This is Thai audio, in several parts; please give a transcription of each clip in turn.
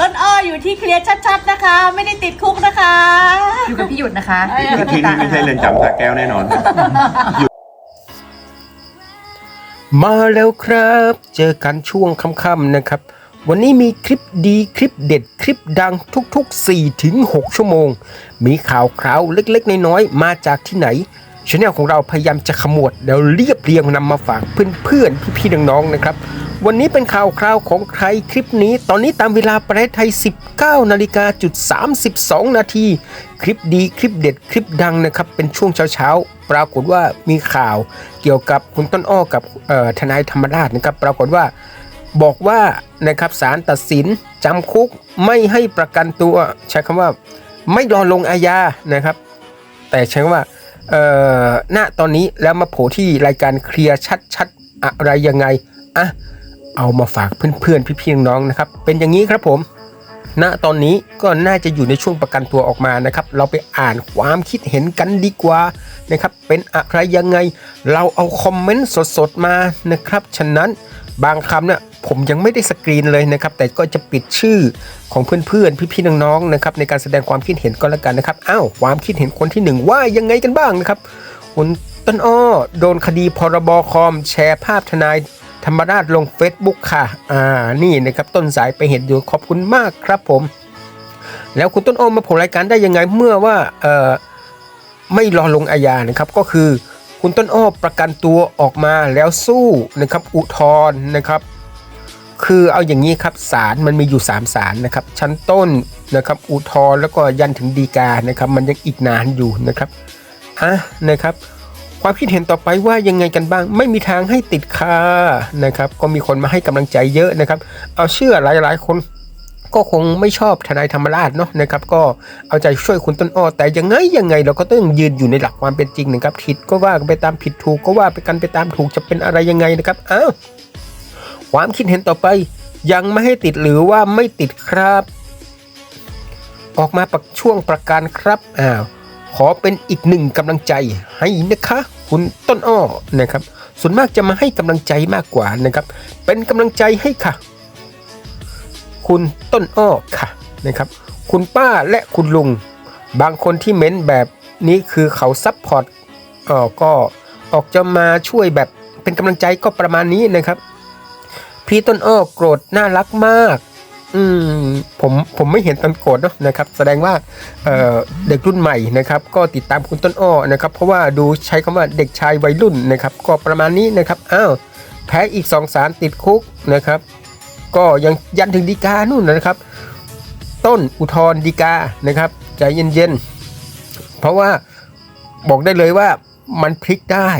ต้นอ้ออยู่ที่เคลียร์ชัดๆนะคะ ไม่ได้ติดคุกนะคะ อยู่กับพี่หยุดนะคะเอ้ยอยู่กับที่พี่นี่ตาไม่ใช่เรือนจำสระแก้วแน่นอน มาแล้วครับ เจอกันช่วงค่ำๆนะครับ วันนี้มีคลิปดีคลิปเด็ดคลิปดังทุกๆ4-6ชั่วโมง มีข่าวคราวเล็กๆ น้อยๆมาจากที่ไหน ช anel ของเราพยายามจะขมวดแล้วเรียบเรียงนำมาฝากเพื่อนๆพี่ๆน้องๆนะครับ วันนี้เป็นข่าวคราวของใครคลิปนี้ ตอนนี้ตามเวลาประเทศไทย 19นาฬิกาจุด32 นาทีคลิปดีคลิปเด็ดคลิปดังนะครับ เป็นช่วงเช้าๆ ปรากฏว่ามีข่าวเกี่ยวกับคุณต้นอ้อกับทนายธรรมราชนะครับ ปรากฏว่าบอกว่านะครับศาลตัดสินจำคุกไม่ให้ประกันตัว ใช้คำว่าไม่รอลงอาญานะครับ แต่ใช้คำว่า เอ่อณตอนนี้แล้วมาโผล่ที่รายการเคลียร์ชัดๆ อะไรยังไงอะเอามาฝากเพื่อนๆ พี่ๆน้องๆนะครับ เป็นอย่างนี้ครับผมณตอนนี้ก็น่าจะอยู่ในช่วงประกันตัวออกมานะครับ เราไปอ่านความคิดเห็นกันดีกว่านะครับ เป็นอะไรยังไง เราเอาคอมเมนต์สดๆมานะครับ ฉะนั้นบางคำเนี่ย ผมยังไม่ได้สกรีนเลยนะครับ แต่ก็จะปิดชื่อของเพื่อนๆ พี่ๆ น้องๆ นะครับในการแสดงความคิดเห็นก็แล้วกันนะครับ อ้าว ความคิดเห็นคนที่หนึ่งว่ายังไงกันบ้างนะครับคุณต้นอ้อ โดนคดีพรบคอมแชร์ภาพทนายธรรมราชลง Facebook ค่ะ อ่า นี่นะครับต้นสายไปเห็นอยู่ขอบคุณมากครับผม แล้วคุณต้นอ้อมมาผลรายการได้ยังไงเมื่อว่า เอ่อ ไม่รอลงอาญานะครับ ก็คือคุณต้นอ้อประกันตัวออกมาแล้วสู้นะครับ อุทธรณ์นะครับ คือเอาอย่างนี้ครับศาลมันมีอยู่3ศาลนะครับ ชั้นต้นนะครับอุทธร์แล้วก็ยันถึงฎีกานะครับ มันยังอีกนานอยู่นะครับอะนะครับ ความคิดเห็นต่อไปว่ายังไงกันบ้าง ไม่มีทางให้ติดคานะครับ ก็มีคนมาให้กำลังใจเยอะนะครับ เอาเชื่อหลายๆ คนก็คงไม่ชอบทนายธรรมราชเนาะนะครับ ก็เอาใจช่วยคุณต้นอ้อแต่ยังไงยังไงเราก็ต้องยืนอยู่ในหลักความเป็นจริงนะครับผิดก็ว่ากันไปตามผิดถูกก็ว่าไปกันไปตามถูกจะเป็นอะไรยังไงนะครับอ้าว ความคิดเห็นต่อไป ยังไม่ให้ติดหรือว่าไม่ติดครับ ออกมาประช่วงประกันครับอ้าวขอเป็นอีกหนึ่งกำลังใจให้นะคะ คุณต้นอ้อนะครับ ส่วนมากจะมาให้กำลังใจมากกว่านะครับ เป็นกำลังใจให้ค่ะ คุณต้นอ้อค่ะนะครับ คุณป้าและคุณลุง บางคนที่เม้นแบบนี้คือเขาซับพอร์ตเออก็ออกจะมาช่วยแบบเป็นกำลังใจก็ประมาณนี้นะครับ พี่ต้นอ้อโกรธน่ารักมาก อืมผมผมไม่เห็นตอนโกรธเนอะนะครับ แสดงว่าเอ่อเด็กรุ่นใหม่นะครับ ก็ติดตามคุณต้นอ้อนะครับ เพราะว่าดูใช้คำว่าเด็กชายวัยรุ่นนะครับ ก็ประมาณนี้นะครับอ้าวแพ้อีกสองสารติดคุกนะครับ ก็ยังยันถึงดีกานู่นนะครับ ต้นอุทธรณ์ดีกานะครับใจเย็นๆเพราะว่าบอกได้เลยว่ามันพลิกได้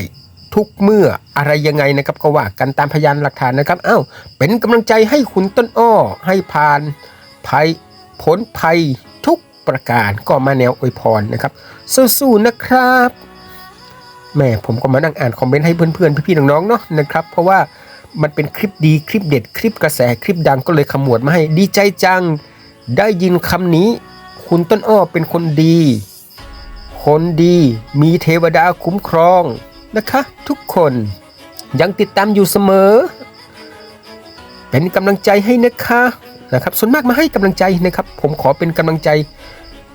ทุกเมื่ออะไรยังไงนะครับก็ว่ากันตามพยานหลักฐานนะครับอ้าวเป็นกำลังใจให้คุณต้นอ้อ ให้ผ่านภัยพ้นภัยทุกประการก็มาแนวอวยพรนะครับ สู้ๆนะครับแม่ผมก็มานั่งอ่านคอมเมนต์ให้เพื่อนๆ พี่ๆน้องๆเนาะนะครับ เพราะว่ามันเป็นคลิปดีคลิปเด็ดคลิปกระแสคลิปดังก็เลยขมวดมาให้ดีใจจัง ได้ยินคำนี้ คุณต้นอ้อเป็นคนดี คนดีมีเทวดาคุ้มครอง นะคะ ทุกคนยังติดตามอยู่เสมอ เป็นกำลังใจให้นะคะนะครับ ส่วนมากมาให้กำลังใจนะครับ ผมขอเป็นกำลังใจ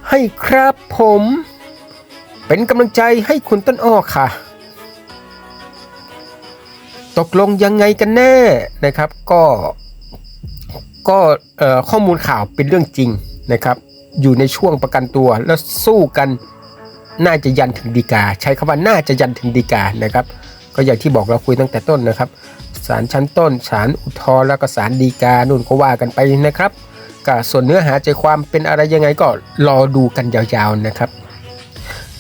ให้ครับผม เป็นกำลังใจให้คุณต้นอ้อค่ะ ตกลงยังไงกันแน่นะครับ ก็ก็ข้อมูลข่าวเป็นเรื่องจริงนะครับ อยู่ในช่วงประกันตัวแล้วสู้กัน น่าจะยันถึงดีกา ใช้คำว่าน่าจะยันถึงดีกานะครับ ก็อย่างที่บอกเราคุยตั้งแต่ต้นนะครับศาลชั้นต้นศาลอุทธรณ์แล้วก็ศาลฎีกานู่นก็ว่ากันไปนะครับก็ส่วนเนื้อหาใจความเป็นอะไรยังไงก็รอดูกันยาวๆนะครับ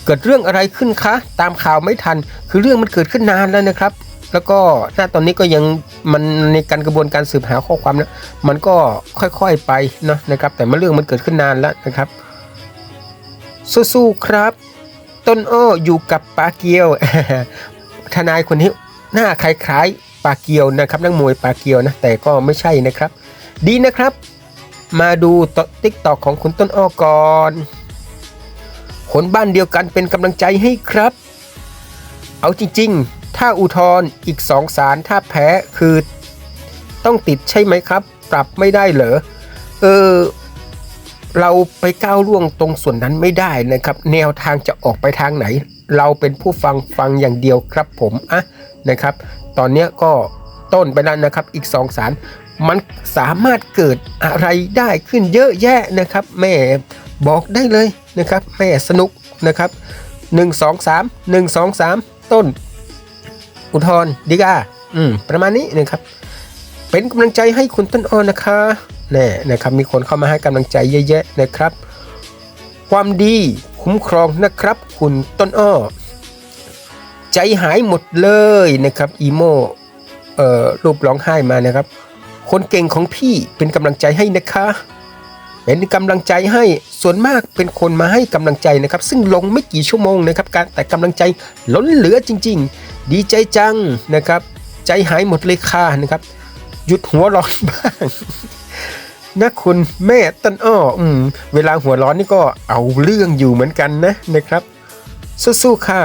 เกิดเรื่องอะไรขึ้นคะ ตามข่าวไม่ทัน คือเรื่องมันเกิดขึ้นนานแล้วนะครับ แล้วก็ณตอนนี้ก็ยังมันในการกระบวนการสืบหาข้อความนะมันก็ค่อยๆไปเนาะนะครับ แต่มันเรื่องมันเกิดขึ้นนานแล้วนะครับ สู้ๆครับ ต้นอ้ออยู่กับปาเกียว ทนายคนนี้หน้าคล้ายๆปาเกียวนะครับนักมวยปาเกียวนะแต่ก็ไม่ใช่นะครับ ดีนะครับ มาดูติ๊กตอกของคุณต้นอ้อก่อนคนบ้านเดียวกันเป็นกำลังใจให้ครับ เอาจริงๆ ถ้าอุทธรณ์อีกสองสารถ้าแพ้คือต้องติดใช่ไหมครับ ปรับไม่ได้เหรอเออ เราไปก้าวล่วงตรงส่วนนั้นไม่ได้นะครับ แนวทางจะออกไปทางไหน เราเป็นผู้ฟังฟังอย่างเดียวครับผมอะนะครับ ตอนนี้ก็ต้นไปแล้วนะครับอีกสองสารมันสามารถเกิดอะไรได้ขึ้นเยอะแยะนะครับ แม่บอกได้เลยนะครับ แม่สนุกนะครับ 1 2 3 1 2 3 ต้น อุทธรดีกาอืมประมาณนี้นะครับ เป็นกำลังใจให้คุณต้นอ้อนะคะ แน่นะครับ มีคนเข้ามาให้กำลังใจเยอะแยะนะครับ ความดีคุ้มครองนะครับ คุณต้นอ้อ ใจหายหมดเลยนะครับอีโมเอ่อรูปร้องไห้มานะครับ คนเก่งของพี่เป็นกำลังใจให้นะคะเป็นกำลังใจให้ส่วนมากเป็นคนมาให้กำลังใจนะครับ ซึ่งลงไม่กี่ชั่วโมงนะครับ การแต่กำลังใจล้นเหลือจริง ๆ ดีใจจังนะครับ ใจหายหมดเลยค่ะนะครับ หยุดหัวร้อนบ้าง นะคุณแม่ต้นอ้ออืมเวลาหัวร้อนนี่ก็เอาเรื่องอยู่เหมือนกันนะนะครับ สู้ๆค่ะ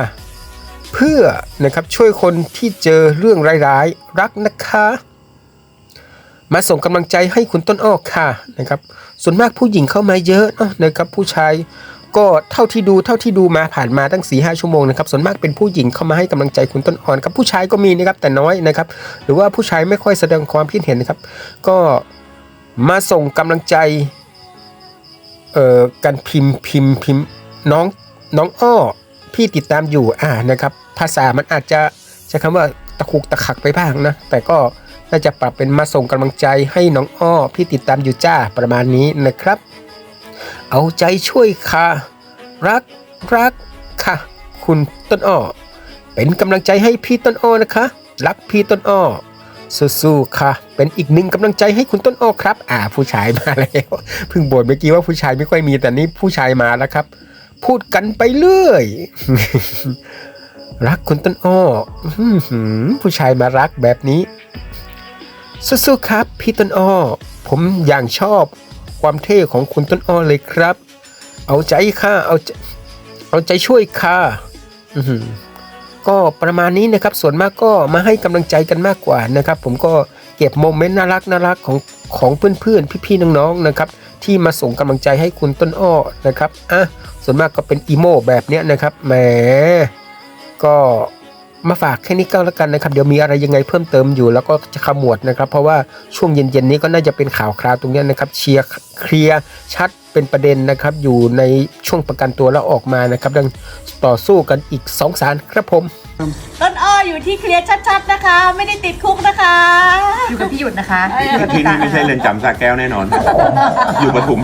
เพื่อนะครับช่วยคนที่เจอเรื่องร้ายๆ รักนะคะ มาส่งกำลังใจให้คุณต้นอ้อค่ะนะครับส่วนมากผู้หญิงเข้ามาเยอะเนาะนะครับผู้ชายก็เท่าที่ดูเท่าที่ดูมาผ่านมาตั้ง4ีหชั่วโมงนะครับส่วนมากเป็นผู้หญิงเข้ามาให้กำลังใจคุณต้นอ่อนครับผู้ชายก็มีนะครับแต่น้อยนะครับ หรือว่าผู้ชายไม่ค่อยแสดงความคิดเห็นนะครับ ก็ มาส่งกำลังใจ เอ่อกันพิมพ์พิมพ์พิมพ์น้องน้องอ้อพี่ติดตามอยู่อ่านะครับ ภาษามันอาจจะใช้คำว่าตะคุกตะขักไปบ้างนะ แต่ก็น่าจะปรับเป็นมาส่งกำลังใจให้น้องอ้อ พี่ติดตามอยู่จ้าประมาณนี้นะครับ เอาใจช่วยค่ะ รักรักค่ะ คุณต้นอ้อเป็นกำลังใจให้พี่ต้นอ้อนะคะ รักพี่ต้นอ้อ สู้ๆค่ะ เป็นอีกหนึ่งกำลังใจให้คุณต้นอ้อครับ อ่า ผู้ชายมาแล้วเพิ่งบ่นเมื่อกี้ว่าผู้ชายไม่ค่อยมีแต่นี่ผู้ชายมาแล้วครับ พูดกันไปเรื่อยรักคุณต้นอ้ออื้อหือผู้ชายมารักแบบนี้สู้ๆครับ พี่ต้นอ้อ ผมอย่างชอบความเท่ของคุณต้นอ้อเลยครับ เอาใจค่ะเอาเอาใจช่วยค่ะ ก็ประมาณนี้นะครับ ส่วนมากก็มาให้กำลังใจกันมากกว่านะครับ ผมก็เก็บโมเมนต์น่ารักน่ารักของของเพื่อนๆ พี่ๆน้องๆนะครับที่มาส่งกำลังใจให้คุณต้นอ้อนะครับอะส่วนมากก็เป็นอีโมแบบเนี้ยนะครับแหมก็มาฝากแค่นี้ก็แล้วกันนะครับ เดี๋ยวมีอะไรยังไงเพิ่มเติมอยู่ แล้วก็จะขมวดนะครับ เพราะว่าช่วงเย็นๆนี้ก็น่าจะเป็นข่าวคราวตรงนี้นะครับเชียร์เคลียร์ชัด เป็นประเด็นนะครับอยู่ในช่วงประกันตัวแล้วออกมานะครับดังต่อสู้กันอีกสองสารครับผม ต้นอ้ออยู่ที่เคลียร์ชัดๆนะคะ ไม่ได้ติดคุกนะคะ อยู่กับพี่หยุดนะคะเอ้ยอยู่กับที่พี่นี่ไม่ใช่เรือนจำสระแก้วแน่นอน อยู่ปทุม